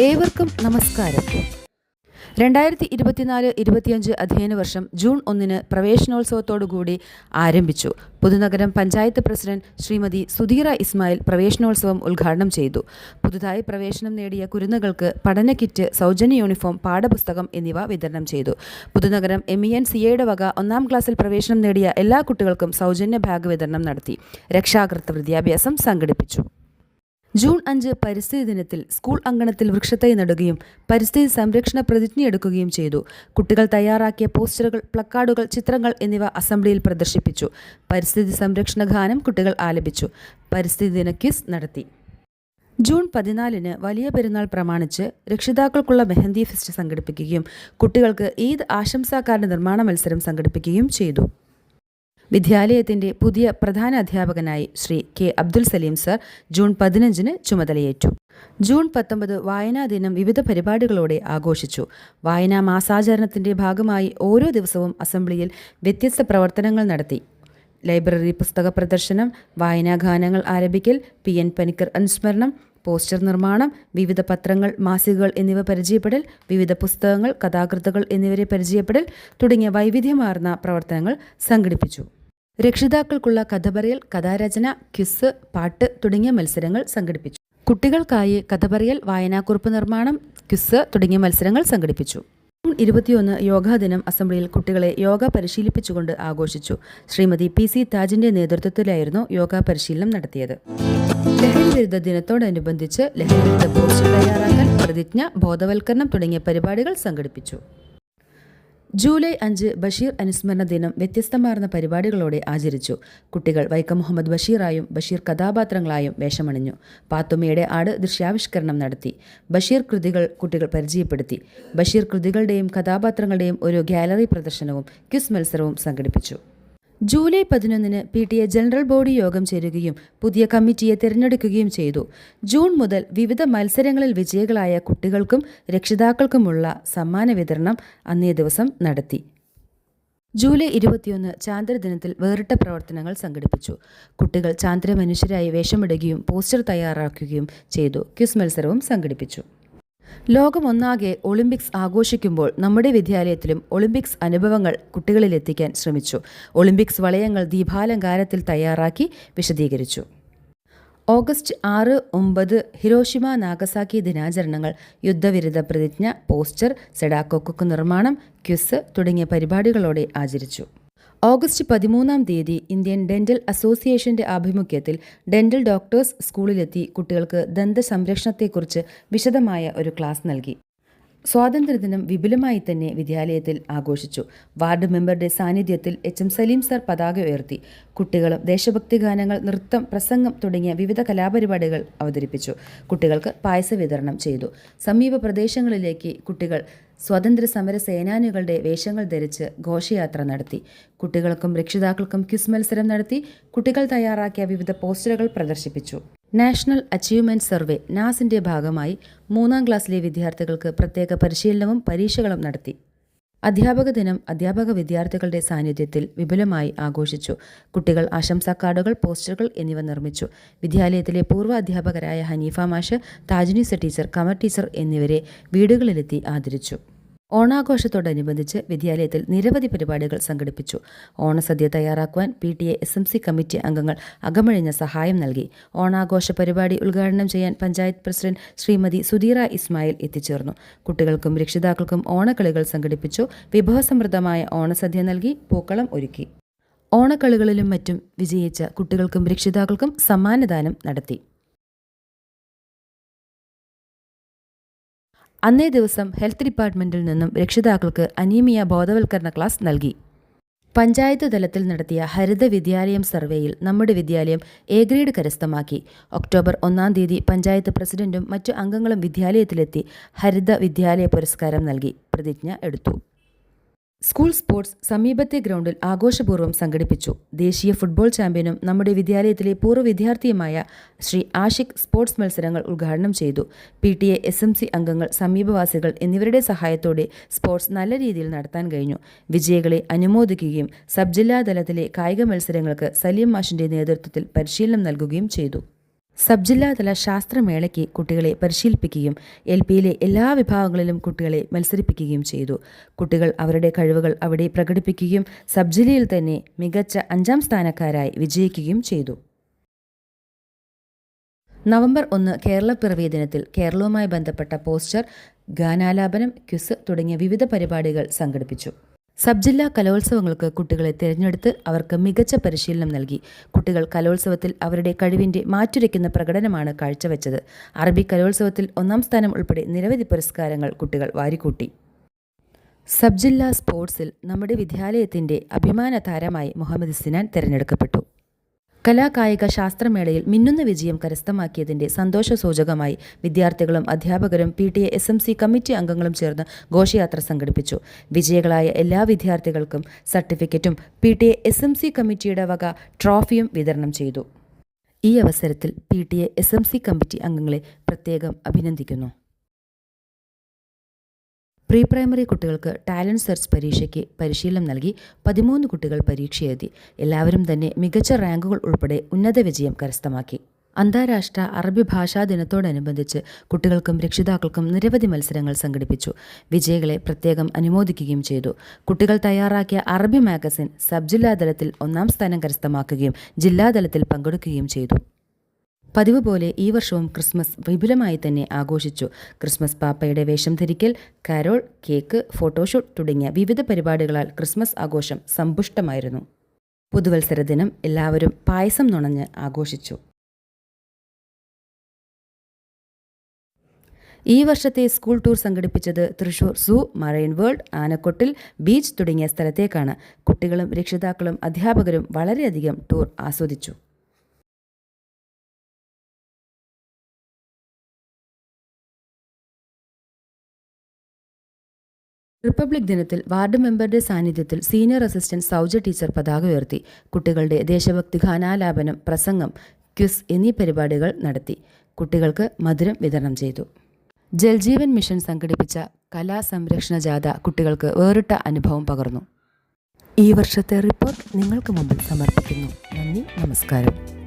ഏവർക്കും നമസ്കാരം. രണ്ടായിരത്തി ഇരുപത്തിനാല് ഇരുപത്തിയഞ്ച് അധ്യയന വർഷം ജൂൺ ഒന്നിന് പ്രവേശനോത്സവത്തോടുകൂടി ആരംഭിച്ചു. പുതുനഗരം പഞ്ചായത്ത് പ്രസിഡന്റ് ശ്രീമതി സുധീറ ഇസ്മായിൽ പ്രവേശനോത്സവം ഉദ്ഘാടനം ചെയ്തു. പുതുതായി പ്രവേശനം നേടിയ കുരുന്നുകൾക്ക് പഠന കിറ്റ് സൗജന്യ യൂണിഫോം പാഠപുസ്തകം എന്നിവ വിതരണം ചെയ്തു. Puthunagaram M E N C എയുടെ വക ഒന്നാം ക്ലാസ്സിൽ പ്രവേശനം നേടിയ എല്ലാ കുട്ടികൾക്കും സൗജന്യ ബാഗ് വിതരണം നടത്തി. രക്ഷാകർത്തൃ വിദ്യാഭ്യാസം സംഘടിപ്പിച്ചു. ജൂൺ അഞ്ച് പരിസ്ഥിതി ദിനത്തിൽ സ്കൂൾ അങ്കണത്തിൽ വൃക്ഷത്തൈ നടുകയും പരിസ്ഥിതി സംരക്ഷണ പ്രതിജ്ഞയെടുക്കുകയും ചെയ്തു. കുട്ടികൾ തയ്യാറാക്കിയ പോസ്റ്ററുകൾ പ്ലക്കാർഡുകൾ ചിത്രങ്ങൾ എന്നിവ അസംബ്ലിയിൽ പ്രദർശിപ്പിച്ചു. പരിസ്ഥിതി സംരക്ഷണ ഗാനം കുട്ടികൾ ആലപിച്ചു. പരിസ്ഥിതി ദിന ക്വിസ് നടത്തി. ജൂൺ പതിനാലിന് വലിയ പെരുന്നാൾ പ്രമാണിച്ച് രക്ഷിതാക്കൾക്കുള്ള മെഹന്തി ഫെസ്റ്റ് സംഘടിപ്പിക്കുകയും കുട്ടികൾക്ക് ഈദ് ആശംസാക്കാരുടെ നിർമ്മാണ മത്സരം സംഘടിപ്പിക്കുകയും ചെയ്തു. വിദ്യാലയത്തിന്റെ പുതിയ പ്രധാന അധ്യാപകനായി Shri K Abdul Saleem sir June പതിനഞ്ചിന് ചുമതലയേറ്റു. ജൂൺ പത്തൊമ്പത് വായനാ ദിനം വിവിധ പരിപാടികളോടെ ആഘോഷിച്ചു. വായനാ മാസാചരണത്തിന്റെ ഭാഗമായി ഓരോ ദിവസവും അസംബ്ലിയിൽ വ്യത്യസ്ത പ്രവർത്തനങ്ങൾ നടത്തി. ലൈബ്രറി പുസ്തക പ്രദർശനം വായനാഗാനങ്ങൾ ആരംഭിക്കൽ പി എൻ പനിക്കർ അനുസ്മരണം പോസ്റ്റർ നിർമ്മാണം വിവിധ പത്രങ്ങൾ മാസികകൾ എന്നിവ പരിചയപ്പെടൽ വിവിധ പുസ്തകങ്ങൾ കഥാകൃത്തുകൾ എന്നിവരെ പരിചയപ്പെടൽ തുടങ്ങിയ വൈവിധ്യമാർന്ന പ്രവർത്തനങ്ങൾ സംഘടിപ്പിച്ചു. രക്ഷിതാക്കൾക്കുള്ള കഥ പറയൽ കഥാരചന ക്വിസ് പാട്ട് തുടങ്ങിയ മത്സരങ്ങൾ സംഘടിപ്പിച്ചു. കുട്ടികൾക്കായി കഥ പറയൽ വായനാക്കുറിപ്പ് നിർമ്മാണം ക്വിസ് തുടങ്ങിയ മത്സരങ്ങൾ സംഘടിപ്പിച്ചു. ജൂൺ ഇരുപത്തിയൊന്ന് യോഗാ ദിനം അസംബ്ലിയിൽ കുട്ടികളെ യോഗ പരിശീലിപ്പിച്ചുകൊണ്ട് ആഘോഷിച്ചു. ശ്രീമതി പി സി താജിന്റെ നേതൃത്വത്തിലായിരുന്നു യോഗ പരിശീലനം നടത്തിയത്. ലഹരി വിരുദ്ധ ദിനത്തോടനുബന്ധിച്ച് ലഹരി വിരുദ്ധ പോസ്റ്റ് തയ്യാറാക്കാൻ പ്രതിജ്ഞ ബോധവൽക്കരണം തുടങ്ങിയ പരിപാടികൾ സംഘടിപ്പിച്ചു. ജൂലൈ അഞ്ച് ബഷീർ അനുസ്മരണ ദിനം വ്യത്യസ്തമാർന്ന പരിപാടികളോടെ ആചരിച്ചു. കുട്ടികൾ വൈക്കം മുഹമ്മദ് ബഷീറായും ബഷീർ കഥാപാത്രങ്ങളായും വേഷമണിഞ്ഞു. പാത്തുമ്മയുടെ ആട് ദൃശ്യാവിഷ്കരണം നടത്തി. ബഷീർ കൃതികൾ കുട്ടികൾ പരിചയപ്പെടുത്തി. ബഷീർ കൃതികളുടെയും കഥാപാത്രങ്ങളുടെയും ഒരു ഗാലറി പ്രദർശനവും ക്വിസ് മത്സരവും സംഘടിപ്പിച്ചു. ജൂലൈ പതിനൊന്നിന് P T A general body യോഗം ചേരുകയും പുതിയ കമ്മിറ്റിയെ തിരഞ്ഞെടുക്കുകയും ചെയ്തു. ജൂൺ മുതൽ വിവിധ മത്സരങ്ങളിൽ വിജയികളായ കുട്ടികൾക്കും രക്ഷിതാക്കൾക്കുമുള്ള സമ്മാന വിതരണം അന്നേ ദിവസം നടത്തി. ജൂലൈ ഇരുപത്തിയൊന്ന് ചാന്ദ്രദിനത്തിൽ വേറിട്ട പ്രവർത്തനങ്ങൾ സംഘടിപ്പിച്ചു. കുട്ടികൾ ചാന്ദ്ര മനുഷ്യരായി വേഷമിടുകയും പോസ്റ്റർ തയ്യാറാക്കുകയും ചെയ്തു. ക്വിസ് മത്സരവും സംഘടിപ്പിച്ചു. ലോകമൊന്നാകെ ഒളിമ്പിക്സ് ആഘോഷിക്കുമ്പോൾ നമ്മുടെ വിദ്യാലയത്തിലും ഒളിമ്പിക്സ് അനുഭവങ്ങൾ കുട്ടികളിലെത്തിക്കാൻ ശ്രമിച്ചു. ഒളിമ്പിക്സ് വളയങ്ങൾ ദീപാലങ്കാരത്തിൽ തയ്യാറാക്കി വിശദീകരിച്ചു. ഓഗസ്റ്റ് ആറ് ഒമ്പത് ഹിരോഷിമ നാഗസാക്കി ദിനാചരണങ്ങൾ യുദ്ധവിരുദ്ധ പ്രതിജ്ഞ പോസ്റ്റർ സെഡാക്കോക്കൊക്ക് നിർമ്മാണം ക്വിസ് തുടങ്ങിയ പരിപാടികളോടെ ആചരിച്ചു. ഓഗസ്റ്റ് പതിമൂന്നാം തീയതി ഇന്ത്യൻ ഡെന്റൽ അസോസിയേഷന്റെ ആഭിമുഖ്യത്തിൽ ഡെന്റൽ ഡോക്ടേഴ്സ് സ്കൂളിലെത്തി കുട്ടികൾക്ക് ദന്ത സംരക്ഷണത്തെക്കുറിച്ച് വിശദമായ ഒരു ക്ലാസ് നൽകി. സ്വാതന്ത്ര്യദിനം വിപുലമായി തന്നെ വിദ്യാലയത്തിൽ ആഘോഷിച്ചു. വാർഡ് മെമ്പറുടെ സാന്നിധ്യത്തിൽ എച്ച് എം സലീം സർ പതാക ഉയർത്തി. കുട്ടികളും ദേശഭക്തി ഗാനങ്ങൾ നൃത്തം പ്രസംഗം തുടങ്ങിയ വിവിധ കലാപരിപാടികൾ അവതരിപ്പിച്ചു. കുട്ടികൾക്ക് പായസ വിതരണം ചെയ്തു. സമീപ പ്രദേശങ്ങളിലേക്ക് കുട്ടികൾ സ്വാതന്ത്ര്യ സമര സേനാനികളുടെ വേഷങ്ങൾ ധരിച്ച് ഘോഷയാത്ര നടത്തി. കുട്ടികൾക്കും രക്ഷിതാക്കൾക്കും ക്വിസ് മത്സരം നടത്തി. കുട്ടികൾ തയ്യാറാക്കിയ വിവിധ പോസ്റ്ററുകൾ പ്രദർശിപ്പിച്ചു. നാഷണൽ അച്ചീവ്മെന്റ് സർവേ നാസിന്റെ ഭാഗമായി മൂന്നാം ക്ലാസ്സിലെ വിദ്യാർത്ഥികൾക്ക് പ്രത്യേക പരിശീലനവും പരീക്ഷകളും നടത്തി. അധ്യാപക ദിനം അധ്യാപക വിദ്യാർത്ഥികളുടെ സാന്നിധ്യത്തിൽ വിപുലമായി ആഘോഷിച്ചു. കുട്ടികൾ ആശംസാ കാർഡുകൾ പോസ്റ്ററുകൾ എന്നിവ നിർമ്മിച്ചു. വിദ്യാലയത്തിലെ പൂർവ അധ്യാപകരായ ഹനീഫ മാഷ് താജ്നീസ ടീച്ചർ കമർ ടീച്ചർ എന്നിവരെ വീടുകളിലെത്തി ആദരിച്ചു. ഓണാഘോഷത്തോടനുബന്ധിച്ച് വിദ്യാലയത്തിൽ നിരവധി പരിപാടികൾ സംഘടിപ്പിച്ചു. ഓണസദ്യ തയ്യാറാക്കുവാൻ P T A S M C committee അംഗങ്ങൾ അകമഴിഞ്ഞ സഹായം നൽകി. ഓണാഘോഷ പരിപാടി ഉദ്ഘാടനം ചെയ്യാൻ പഞ്ചായത്ത് പ്രസിഡന്റ് ശ്രീമതി സുധീറ ഇസ്മായിൽ എത്തിച്ചേർന്നു. കുട്ടികൾക്കും രക്ഷിതാക്കൾക്കും ഓണക്കളികൾ സംഘടിപ്പിച്ചു. വിഭവസമൃദ്ധമായ ഓണസദ്യ നൽകി പൂക്കളം ഒരുക്കി. ഓണക്കളികളിലും മറ്റും വിജയിച്ച കുട്ടികൾക്കും രക്ഷിതാക്കൾക്കും സമ്മാനദാനം നടത്തി. അന്നേ ദിവസം ഹെൽത്ത് ഡിപ്പാർട്ട്മെന്റിൽ നിന്നും രക്ഷിതാക്കൾക്ക് അനീമിയ ബോധവൽക്കരണ ക്ലാസ് നൽകി. പഞ്ചായത്ത് തലത്തിൽ നടത്തിയ ഹരിത വിദ്യാലയം സർവേയിൽ നമ്മുടെ വിദ്യാലയം എ ഗ്രേഡ് കരസ്ഥമാക്കി. ഒക്ടോബർ ഒന്നാം തീയതി പഞ്ചായത്ത് പ്രസിഡന്റും മറ്റു അംഗങ്ങളും വിദ്യാലയത്തിലെത്തി ഹരിത വിദ്യാലയ പുരസ്കാരം നൽകി. പ്രതിജ്ഞ എടുത്തു. സ്കൂൾ സ്പോർട്സ് സമീപത്തെ ഗ്രൗണ്ടിൽ ആഘോഷപൂർവം സംഘടിപ്പിച്ചു. ദേശീയ ഫുട്ബോൾ ചാമ്പ്യനും നമ്മുടെ വിദ്യാലയത്തിലെ പൂർവ വിദ്യാർത്ഥിയുമായ ശ്രീ ആഷിഖ് സ്പോർട്സ് മത്സരങ്ങൾ ഉദ്ഘാടനം ചെയ്തു. P T A S M C അംഗങ്ങൾ സമീപവാസികൾ എന്നിവരുടെ സഹായത്തോടെ സ്പോർട്സ് നല്ല രീതിയിൽ നടത്താൻ കഴിഞ്ഞു. വിജയികളെ അനുമോദിക്കുകയും സബ് ജില്ലാ തലത്തിലെ കായിക മത്സരങ്ങൾക്ക് സലീം മാഷിന്റെ നേതൃത്വത്തിൽ പരിശീലനം നൽകുകയും ചെയ്തു. സബ് ജില്ലാതല ശാസ്ത്രമേളയ്ക്ക് കുട്ടികളെ പരിശീലിപ്പിക്കുകയും എൽ പിയിലെ എല്ലാ വിഭാഗങ്ങളിലും കുട്ടികളെ മത്സരിപ്പിക്കുകയും ചെയ്തു. കുട്ടികൾ അവരുടെ കഴിവുകൾ അവിടെ പ്രകടിപ്പിക്കുകയും സബ് ജില്ലയിൽ തന്നെ മികച്ച അഞ്ചാം സ്ഥാനക്കാരായി വിജയിക്കുകയും ചെയ്തു. നവംബർ ഒന്ന് കേരളപ്പിറവി ദിനത്തിൽ കേരളവുമായി ബന്ധപ്പെട്ട പോസ്റ്റർ ഗാനാലാപനം ക്വിസ് തുടങ്ങിയ വിവിധ പരിപാടികൾ സംഘടിപ്പിച്ചു. സബ് ജില്ലാ കലോത്സവങ്ങൾക്ക് കുട്ടികളെ തിരഞ്ഞെടുത്ത് അവർക്ക് മികച്ച പരിശീലനം നൽകി. കുട്ടികൾ കലോത്സവത്തിൽ അവരുടെ കഴിവിന്റെ മാറ്റുരയ്ക്കുന്ന പ്രകടനമാണ് കാഴ്ചവെച്ചത്. അറബി കലോത്സവത്തിൽ ഒന്നാം സ്ഥാനം ഉൾപ്പെടെ നിരവധി പുരസ്കാരങ്ങൾ കുട്ടികൾ വാരിക്കൂട്ടി. സബ് ജില്ലാ സ്പോർട്സിൽ നമ്മുടെ വിദ്യാലയത്തിന്റെ അഭിമാന താരമായി മുഹമ്മദ് സിനാൻ തിരഞ്ഞെടുക്കപ്പെട്ടു. കലാകായിക ശാസ്ത്രമേളയിൽ മിന്നുന്ന വിജയം കരസ്ഥമാക്കിയതിന്റെ സന്തോഷ സൂചകമായി വിദ്യാർത്ഥികളും അധ്യാപകരും P T A S M C committee അംഗങ്ങളും ചേർന്ന് ഘോഷയാത്ര സംഘടിപ്പിച്ചു. വിജയികളായ എല്ലാ വിദ്യാർത്ഥികൾക്കും സർട്ടിഫിക്കറ്റും P T A S M C കമ്മിറ്റിയുടെ വക ട്രോഫിയും വിതരണം ചെയ്തു. ഈ അവസരത്തിൽ P T S M C committee അംഗങ്ങളെ പ്രത്യേകം അഭിനന്ദിക്കുന്നു. പ്രീ പ്രൈമറി കുട്ടികൾക്ക് ടാലന്റ് സെർച്ച് പരീക്ഷയ്ക്ക് പരിശീലനം നൽകി പതിമൂന്ന് കുട്ടികൾ പരീക്ഷ എഴുതി എല്ലാവരും തന്നെ മികച്ച റാങ്കുകൾ ഉൾപ്പെടെ ഉന്നത വിജയം കരസ്ഥമാക്കി. അന്താരാഷ്ട്ര അറബി ഭാഷാ ദിനത്തോടനുബന്ധിച്ച് കുട്ടികൾക്കും രക്ഷിതാക്കൾക്കും നിരവധി മത്സരങ്ങൾ സംഘടിപ്പിച്ചു. വിജയികളെ പ്രത്യേകം അനുമോദിക്കുകയും ചെയ്തു. കുട്ടികൾ തയ്യാറാക്കിയ അറബി മാഗസിൻ സബ് ജില്ലാതലത്തിൽ ഒന്നാം സ്ഥാനം കരസ്ഥമാക്കുകയും ജില്ലാതലത്തിൽ പങ്കെടുക്കുകയും ചെയ്തു. പതിവ് പോലെ ഈ വർഷവും ക്രിസ്മസ് വിപുലമായി തന്നെ ആഘോഷിച്ചു. ക്രിസ്മസ് പാപ്പയുടെ വേഷം ധരിക്കൽ കാരോൾ കേക്ക് ഫോട്ടോഷൂട്ട് തുടങ്ങിയ വിവിധ പരിപാടികളാൽ ക്രിസ്മസ് ആഘോഷം സമ്പുഷ്ടമായിരുന്നു. പുതുവത്സര ദിനം എല്ലാവരും പായസം നുണഞ്ഞ് ആഘോഷിച്ചു. ഈ വർഷത്തെ സ്കൂൾ ടൂർ സംഘടിപ്പിച്ചത് Thrissur zoo marine world Anakottil beach തുടങ്ങിയ സ്ഥലത്തേക്കാണ്. കുട്ടികളും രക്ഷിതാക്കളും അധ്യാപകരും വളരെയധികം ടൂർ ആസ്വദിച്ചു. റിപ്പബ്ലിക് ദിനത്തിൽ വാർഡ് മെമ്പറുടെ സാന്നിധ്യത്തിൽ സീനിയർ അസിസ്റ്റന്റ് സൗജ ടീച്ചർ പതാക ഉയർത്തി. കുട്ടികളുടെ ദേശഭക്തി ഗാനാലാപനം പ്രസംഗം ക്വിസ് എന്നീ പരിപാടികൾ നടത്തി. കുട്ടികൾക്ക് മധുരം വിതരണം ചെയ്തു. ജൽജീവൻ മിഷൻ സംഘടിപ്പിച്ച കലാ സംരക്ഷണ ജാഥ കുട്ടികൾക്ക് വേറിട്ട അനുഭവം പകർന്നു. ഈ വർഷത്തെ റിപ്പോർട്ട് നിങ്ങൾക്ക് മുമ്പിൽ സമർപ്പിക്കുന്നു. നന്ദി നമസ്കാരം.